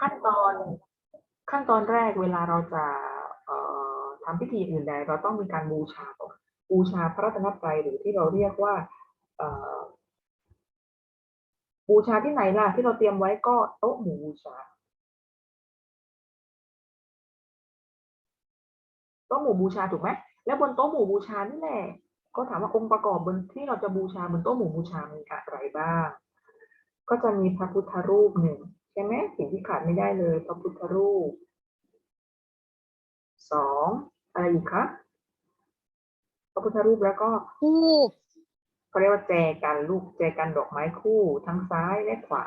ขั้นตอน ขั้นตอนแรกเวลาเราจะเอ่อทำพิธีอื่นใดเราต้องมีการบูชาบูชาพระรัตนตรัยหรือที่เราเรียกว่าเอ่อบูชาที่ไหนล่ะ ที่เราเตรียมไว้ก็โต๊ะหมู่บูชาโต๊ะหมู่บูชาถูกไหมแล้วบนโต๊ะหมู่บูชานี่แหละก็ถามว่าองค์ประกอบบนที่เราจะบูชาบนโต๊ะหมู่บูชามีอะไรบ้าง ก็จะมีพระพุทธรูปหนึ่ง ใช่ไหมสิ่งที่ขาดไม่ได้เลยพระพุทธรูปสองอะไรอีกคะพระพุทธรูปแล้วก็ทูบเขาเรียกว่าแจกันลูกแจกันดอกไม้คู่ทั้งซ้ายและขวา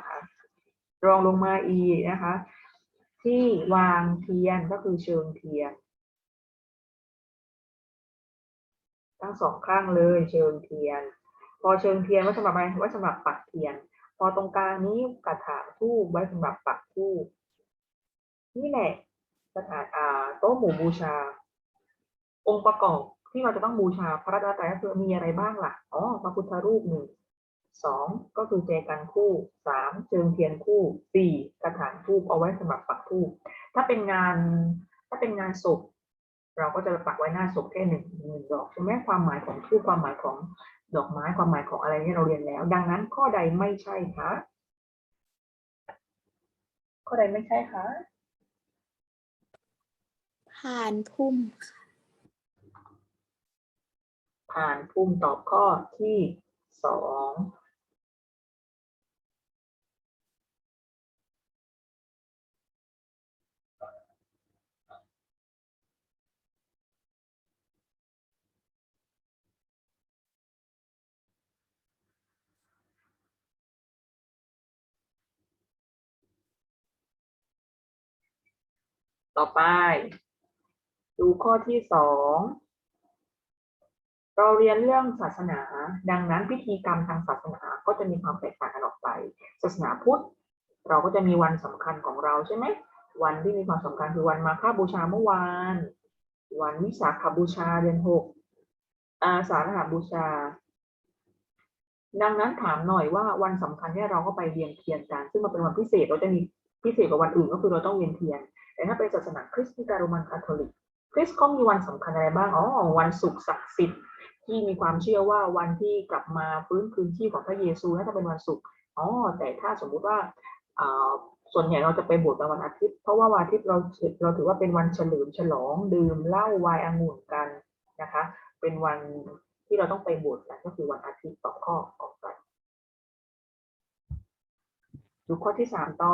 รองลงมาอีกนะคะ ที่วางเทียนก็คือเชิงเทียน ทั้งสองข้างเลยเชิงเทียน พอเชิงเทียนไว้สำหรับอะไรไว้สำหรับปักเทียน พอตรงกลางนี้กระถางทูบไว้สำหรับปักทูบนี่แหละสถานอ่าโต๊ะหมู่บูชา องค์ประกอบที่เราจะต้องบูชาพระรัตนตรัยก็คือมีอะไรบ้างล่ะอ๋อพระพุทธรูปหนึ่งสองก็คือเจกันคู่สามเชิงเทียนคู่สี่กระถางทูบเอาไว้สำหรับปักทูบถ้าเป็นงานถ้าเป็นงานศพเราก็จะปักไว้หน้าศพแค่หนึ่งหนึ่งดอกใช่ไหมความหมายของทูบความหมายของ ดอกไม้ความหมายของอะไรเนี่ยเราเรียนแล้ว ดังนั้นข้อใดไม่ใช่คะข้อใดไม่ใช่คะผ่านพุ่มผ่านภูมิตอบข้อที่สอง ต่อไป ดูข้อที่สองเราเรียนเรื่องศาสนา ดังนั้นพิธีกรรมทางศาสนาก็จะมีความแตกต่างกันออกไป ศาสนาพุทธ เราก็จะมีวันสำคัญของเราใช่ไหมวันที่มีความสำคัญคือวันมาฆบูชาเมื่อวาน วันวิสาขบูชาเดือนหกอาสาฬหบูชา ดังนั้นถามหน่อยว่าวันสำคัญที่เราก็ไปเวียนเทียนกัน ซึ่งมันเป็นวันพิเศษเราจะมีพิเศษกว่าวันอื่นก็คือเราต้องเวียนเทียน แต่ถ้าเป็นศาสนาคริสต์โรมันคาทอลิกคริสต์เขามีวันสำคัญอะไรบ้าง อ๋อ วันศุกร์ศักดิ์สิทธิ์ที่มีความเชื่อว่าวันที่กลับมาฟื้นคืนชีพของพระเยซูน่าจะเป็นวันศุกร์อ๋อ แต่ถ้าสมมุติว่าส่วนใหญ่เราจะไปบสถ์ในวันอาทิตย์ เพราะว่าวันอาทิตย์เราเราถือว่าเป็นวันเฉลิมฉลองดื่มเหล้าไวน์องุ่นกันนะคะ เป็นวันที่เราต้องไปบสถ์กันก็คือวันอาทิตย์ตอบข้อออกไปดูข้อที่สามต่อ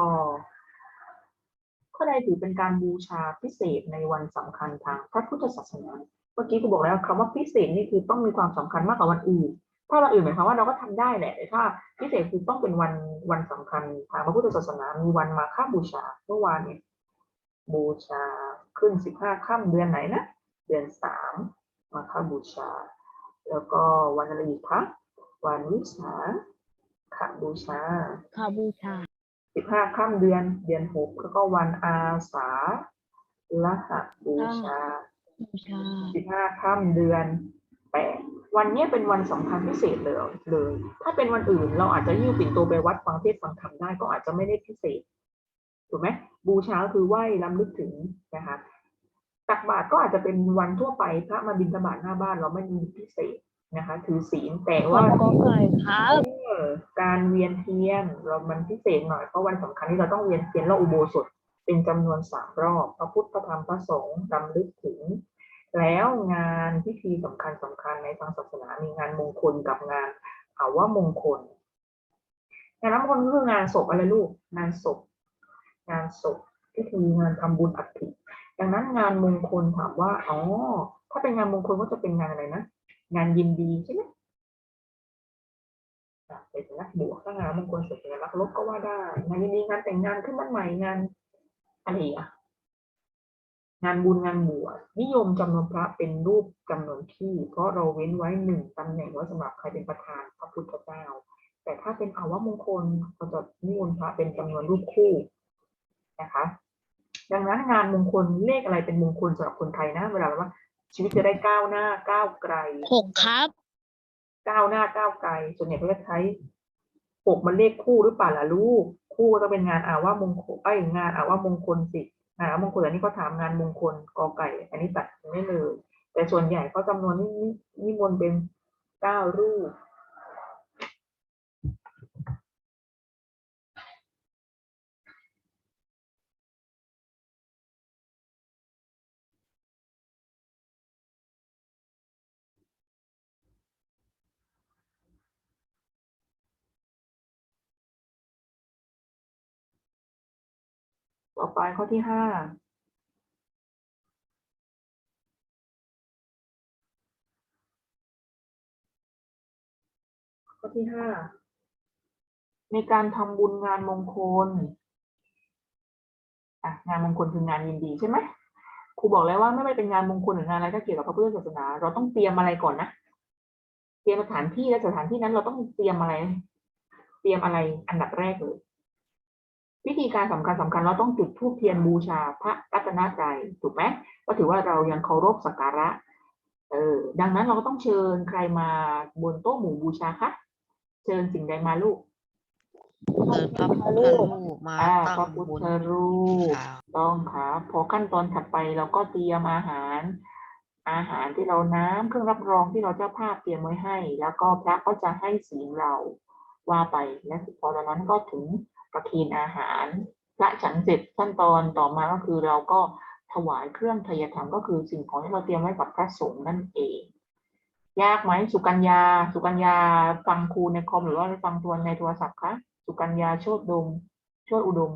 ข้อใดถือเป็นการบูชาพิเศษในวันสำคัญทางพระพุทธศาสนาเมื่อกี้ครูบอกแล้วคำว่าพิเศษนี่คือต้องมีความสำคัญมากกว่าวันอื่น ถ้าวันอื่นหมายความว่าเราก็ทำได้แหละแต่ถ้าพิเศษคือต้องเป็นวันวันสำคัญทางพระพุทธศาสนา มีวันมาฆบูชาเมื่อวานเนี่ยบูชาขึ้นสิบห้าค่ำเดือนไหนนะเดือนสามมาฆบูชา แล้วก็วันอะไรอีกคะวันวิสาขบูชาขบูชา สิบห้าค่ำเดือน เดือนหกแล้วก็วันอาสาฬหบูชาบูชาสิบห้าค่ำเดือนแปดวันเนี้ยเป็นวันสำคัญพิเศษเลยเลย ถ้าเป็นวันอื่น เราอาจจะยิ้วปิ่นโตไปวัดฟังเทศน์ฟังธรรมได้ก็อาจจะไม่ได้พิเศษถูกไหมบูชาก็คือไหว้รำลึกถึงนะคะตักบาตรก็อาจจะเป็นวันทั่วไปพระมาบิณฑบาตหน้าบ้านเราไม่มีพิเศษ นะคะ ถือศีลแต่ขอว่าบคุณครับเออการเวียนเทียนเรามันพิเศษหน่อยเพราะวันสำคัญที่เราต้องเวียนเทียนและอุโบสถเป็นจำนวนสามรอบพระพุทธพระธรรมพระสงฆ์รำลึกถึง แล้วงานพิธีสำคัญสำคัญในทางศาสนามีงานมงคลกับงานภาวะมงคลงานมงคลก็คืองานศพอะไรลูกงานศพ งานศพพิธีงานทำบุญอัฐิดังนั้นงานมงคลถามว่าอ๋อถ้าเป็นงานมงคลก็จะเป็นงานอะไรนะ งานยินดีใช่ไหมอะเป็นสัญลักษณ์บวกถ้างานมงคลเสร็จสัญลักษณ์ลบก็ว่าได้ งานยินดีงานแต่งงานขึ้นบ้านใหม่งานอะไรอะงานบุญงานบวชนิยมจำนวนพระเป็นรูปจำนวนที่ เพราะเราเว้นไว้หนึ่งตำแหน่งไว้สำหรับใครเป็นประธานพระพุทธเจ้า แต่ถ้าเป็นอาวมงคลเราจะนิยมพระเป็นจำนวนรูปคู่นะคะ ดังนั้นงานมงคลเลขอะไรเป็นมงคลสำหรับคนไทยนะ เวลาว่า ชีวิตจะได้ก้าวหน้าก้าวไกลหกครับก้าวหน้าก้าวไกล ส่วนใหญ่เขาจะใช้หกมันเลขคู่หรือเปล่าล่ะลูก คู่ก็ต้องเป็นงานอาว่ามงคลไอ้ยงานอาว่ามงคลสิงานอาวามงคลอันนี้ก็ถามงานมงคลกอไก่ อันนี้ตัดไม่เลยแต่ส่วนใหญ่ก็จำนวนนี่นิมนต์เป็นเก้ารูป ต่อไปข้อที่ห้าข้อที่ห้าในการทำบุญงานมงคลอะงานมงคลคืองานยินดีใช่ไหมครูบอกแล้วว่าไม่ว่าเป็นงานมงคลหรืองานอะไรก็เกี่ยวกับพระพุทธศาสนา เราต้องเตรียมอะไรก่อนนะเตรียมสถานที่และสถานที่นั้นเราต้องเตรียมอะไร เตรียมอะไรอันดับแรกเลย พิธีการสำคัญสำคัญเราต้องจุดธูปเทียนบูชาพระรัตนตรัยถูกไหมก็ถือว่าเรายังเคารพสักการะเออดังนั้นเราก็ต้องเชิญใครมาบนโต๊ะหมู่บูชาคะเชิญสิ่งใดมาลูกเปิดพระพุทธรูปมาอ่าตั้งพระพุทบนธรูปค่ะต้องครับพอขั้นตอนถัดไปเราก็เตรียมอาหาร อาหารที่เราน้ำเครื่องรับรองที่เราเจ้าภาพเตรียมไว้ให้ แล้วก็พระก็จะให้ศีลเรา ว่าไปและพอตอนนั้นก็ถึงประเคนอาหารพระฉันเสร็จขั้นตอนต่อมาก็คือเราก็ถวายเครื่องทยธรรมก็คือสิ่งของที่เราเตรียมไว้กับพระสงฆ์นั่นเอง ยากไหมสุกัญญา สุกัญญาฟังครูในคอมหรือว่าฟังตัวในโทรศัพท์คะสุกัญญาโชดดมโชดอุดม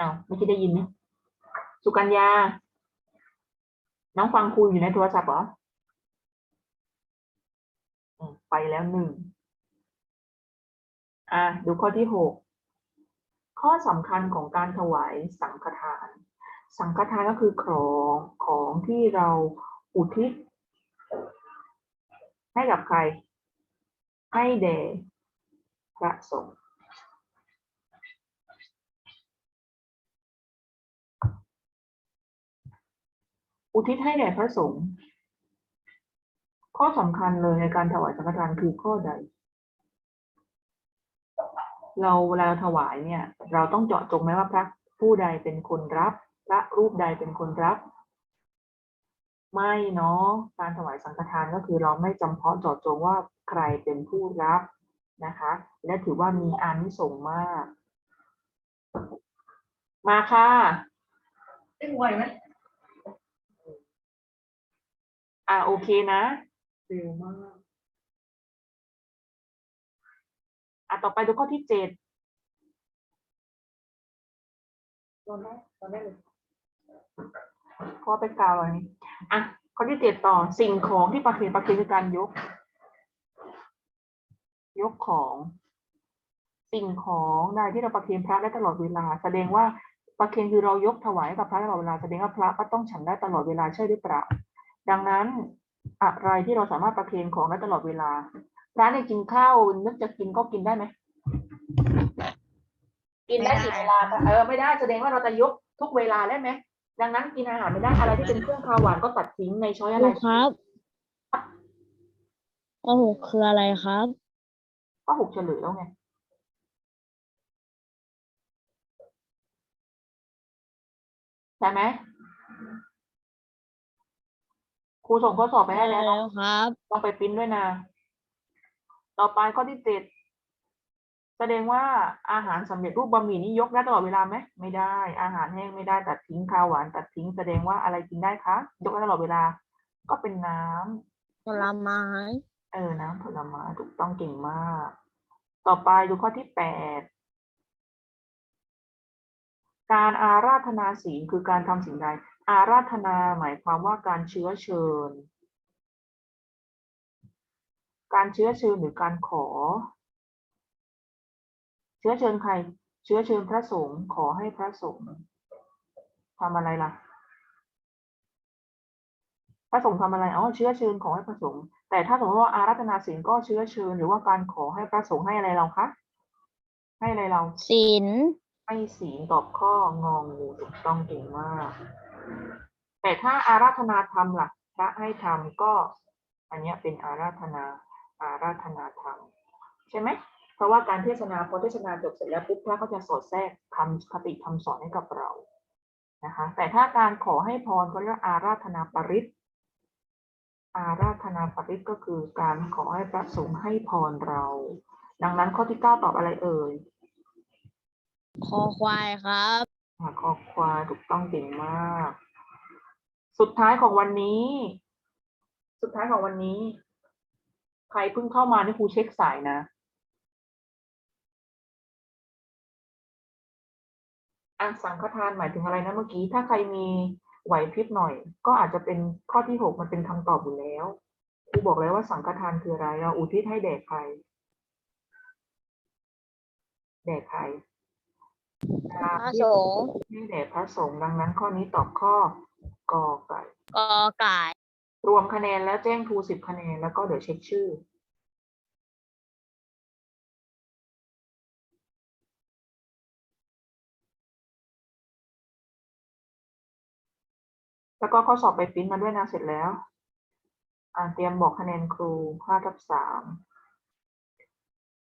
อ้าวไม่คิดได้ยินไหมสุกัญญา น้องฟังครูอยู่ในโทรศัพท์เหรอ ไปแล้วหนึ่งอะดูข้อที่หกข้อสำคัญของการถวายสังฆทาน สังฆทานก็คือของของที่เราอุทิศ ให้กับใคร ให้แด่พระสงฆ์อุทิศให้แด่พระสงฆ์ ข้อสำคัญเลยในการถวายสังฆทานคือข้อใด เราเวลาเราถวายเนี่ย เราต้องเจาะจงไหมว่าพระผู้ใดเป็นคนรับ พระรูปใดเป็นคนรับ ไม่เนาะการถวายสังฆทานก็คือเราไม่จำเพาะเจาะจงว่าใครเป็นผู้รับนะคะ และถือว่ามีอานิสงส์มาก มาค่ะได้ไวไหมอ่าโอเคนะ เร็วมากอะต่อไปดูข้อที่เจ็ดตอนแรกตอนแรกเลยข้อไปกล่าวอะไรนี้อะข้อที่เจ็ดต่อสิ่งของที่ประเคนประเคนคือการยก ยกของ สิ่งของใดที่เราประเคนพระได้ตลอดเวลา แสดงว่าประเคนคือเรายกถวายให้กับพระตลอดเวลาแสดงว่าพระก็ต้องฉันได้ตลอดเวลาใช่หรือเปล่า ดังนั้น อะไรที่เราสามารถประเคนของได้ตลอดเวลาพระเนี่ยกินข้าวนึกจะกินก็กินได้ไหม กินได้กี่เวลาคะเออไม่ได้แสดงว่าเราจะยกทุกเวลาได้ไหม ดังนั้นกินอาหารไม่ได้อะไรที่เป็นเครื่องคาวหวานก็ตัดทิ้งในช้อยคอะไรรูครับข้อหกคืออะไรครับก็หกเฉลยแล้วไงใช่ไหมค รูส่งข้อสอบไปให้แล้วเนาะครับต้องไปปริ้นด้วยนะ ต่อไปข้อที่เจ็ดแสดงว่าอาหารสำเร็จรูปบะหมี่นี้ยกได้ตลอดเวลาไหมไม่ได้ อาหารแห้งไม่ได้ตัดทิ้งข้าวหวานตัดทิ้งแสดงว่าอะไรกินได้คะยกได้ตลอดเวลา ก็เป็นน้ำผลไม้เออน้ำผลไม้ถูกต้องเก่งมาก ต่อไปดูข้อที่แปดการอาราธนาศีลคือการทำสิ่งใด อาราธนาหมายความว่าการเชื้อเชิญ การเชื้อเชิญหรือการขอ เชื้อเชิญใคร เชื้อเชิญพระสงฆ์ขอให้พระสงฆ์ทำอะไรล่ะ พระสงฆ์ทำอะไรอ๋อเชื้อเชิญขอให้พระสงฆ์แต่ถ้าสมมติว่าอาราธนาศีลก็เชื้อเชิญ หรือว่าการขอให้พระสงฆ์ให้อะไรเราคะให้อะไรเราศีลให้ศีลตอบข้ององูถูกต้องเก่งมาก แต่ถ้าอาราธนาธรรมล่ะพระให้ทำก็ อันนี้เป็นอาราธนาอาราธนาธรรมใช่ไหมเพราะว่าการเทศนาพอเทศนาจบเสร็จแล้วปุ๊บพระก็จะสอดแทรกคำคติคำสอนให้กับเรานะคะแต่ถ้าการขอให้พรเขาเรียกอาราธนาปริตอาราธนาปริตก็คือการขอให้พระสงฆ์ให้พรเรา ดังนั้นข้อที่เก้าตอบอะไรเอ่ยคอควายครับ คอควายถูกต้องเก่งมาก สุดท้ายของวันนี้ สุดท้ายของวันนี้ ใครเพิ่งเข้ามานี่ครูเช็คสายนะอะสังฆทานหมายถึงอะไรนะเมื่อกี้ ถ้าใครมีไหวพริบหน่อย ก็อาจจะเป็นข้อที่หกมันเป็นคำตอบอยู่แล้วครูบอกแล้วว่าสังฆทานคืออะไรเราอุทิศให้แด่ใครแด่ใคร พระสงฆ์ให้แด่พระสงฆ์ดังนั้นข้อนี้ตอบข้อกอไก่กอไก่รวมคะแนนแล้วแจ้งครูสิบคะแนนแล้วก็เดี๋ยวเช็คชื่อ แล้วก็ข้อสอบไปปริ้นมาด้วยนะเสร็จแล้วอ่าเตรียมบอกคะแนนครูห้าทับสาม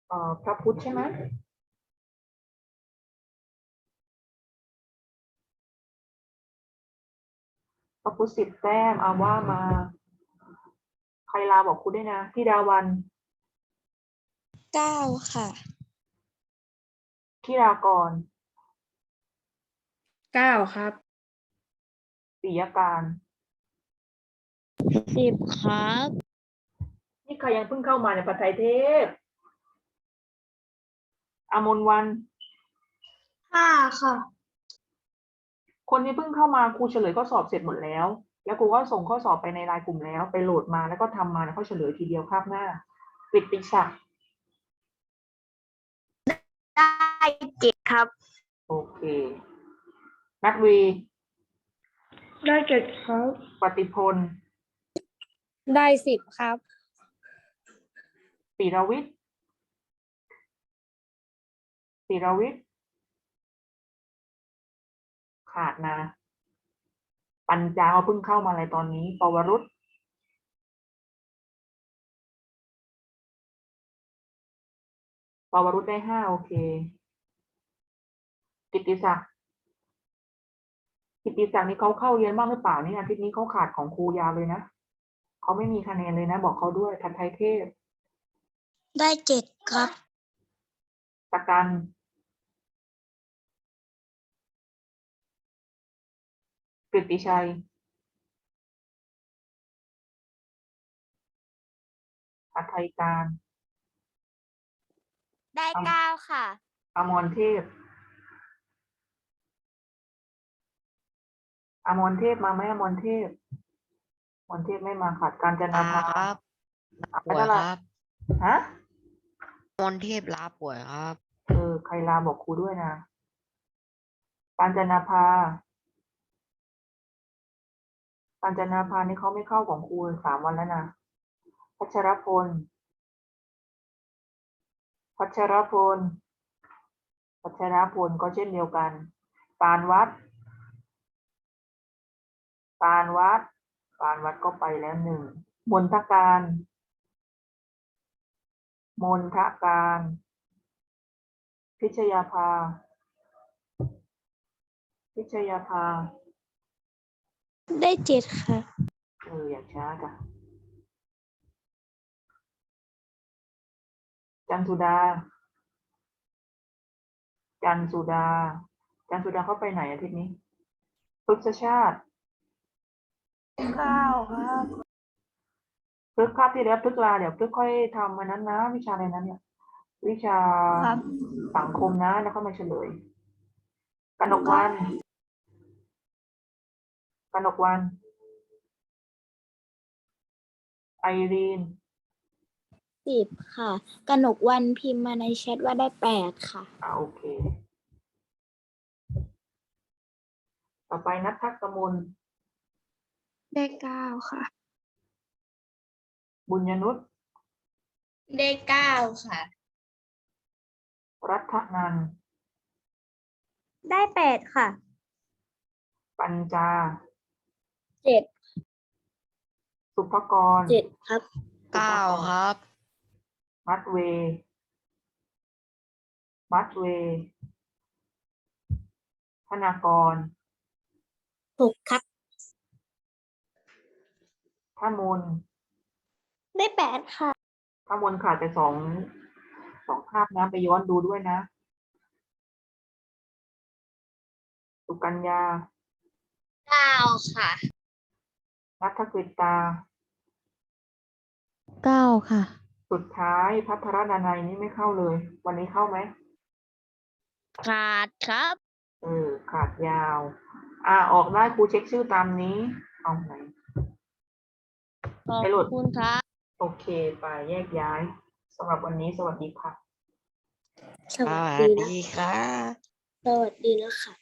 เอ่อพระพุทธใช่ไหม พระพุทธสิบแต้มเอาว่ามาใครลาบอกครูด้วยนะพี่ดาวันเก้าค่ะพี่รากรเก้าครับปิยการสิบครับ นี่ใครยังเพิ่งเข้ามาในยผัดไทยเทพอมนวันห้าค่ะ คนที่เพิ่งเข้ามาครูเฉลยข้อสอบเสร็จหมดแล้ว แล้วครูก็ส่งข้อสอบไปในไลน์กลุ่มแล้ว ไปโหลดมาแล้วก็ทำมาแล้วก็เฉลยทีเดียวคาบหน้าปิดติศักดิ์ได้เจ็ดครับ โอเคนัทวี ได้เจ็ดครับ ปฏิพล ได้สิบครับปิรวิทย์ปิรวิทย์ ขาดนะ ปัญจาเขาเพิ่งเข้ามาอะไรตอนนี้ ปวรุษปวรุษได้ห้าโอเค กิตติศักดิ์กิตติศักดิ์นี่เขาเข้าเรียนบ้างหรือเปล่านี่อาทิตย์นี้เขาขาดของครูยาวเลยนะเขาไม่มีคะแนนเลยนะ บอกเขาด้วยทันไทยเทพ ได้เจ็ดครับตะกัน กฤติชัยอัไทยการได้เก้าค่ะ อมรเทพ อมรเทพมาไหมอมรเทพอมรเทพไม่มาขาดการจนาคภารับอะป่วยแล้วคล่ะรับฮะมนเทพลาป่วยครับ เออ ใครลาบอกครูด้วยนะปานจนาภา ปานจนาภานี่เขาไม่เข้าของครูสามวันแล้วนะ พัชรพล พัชรพล พัชรพลก็เช่นเดียวกัน ปานวัด ปานวัด ปานวัดก็ไปแล้วหนึ่ง มนทการ มนทการ พิชยาภา พิชยาภา ได้เจ็ดค่ะ เอออย่าช้าจ้ะจันสุดา จันสุดา จันสุดาเขาไปไหนอาทิตย์นี้พฤกษชาติเก้าครับพฤกคาบที่แล้วพฤกลาเดี๋ยวพฤกค่อยทำอันนั้นนะ วิชาอะไรนั้นเนี่ย วิชาครับสังคมนะแล้วก็มาเฉลยกนกวัน กนกวันไอรีนสิบค่ะกนกวันพิมพ์มาในแชทว่าได้แปดค่ะ อ่าโอเค ต่อไปนัททักกมลได้เก้าค่ะ บุญยนุษได้เก้าค่ะ รัฐนันท์ได้แปดค่ะ ปัญจา เจ็ดสุภกรเจ็ดครับเก้าครับ มัดเว มัดเว ธนากรถูกครับท่ามนได้แปดค่ะท่ามนขาดไปสองสองภาพนะไปย้อนดูด้วยนะ สุกัญญาเก้าค่ะ นัทกฤตา เก้าค่ะ สุดท้ายพัทรดานัยนี่ไม่เข้าเลย วันนี้เข้าไหม ขาดครับ เออ ขาดยาว อ่า ออกได้ครูเช็คชื่อตามนี้ เอาไหน ขอบไปโหลดคุณครับ โอเค ไปแยกย้ายสำหรับวันนี้สวัสดีค่ะ สสวัสวัสดีนะดีครับสวัสดีนะคะ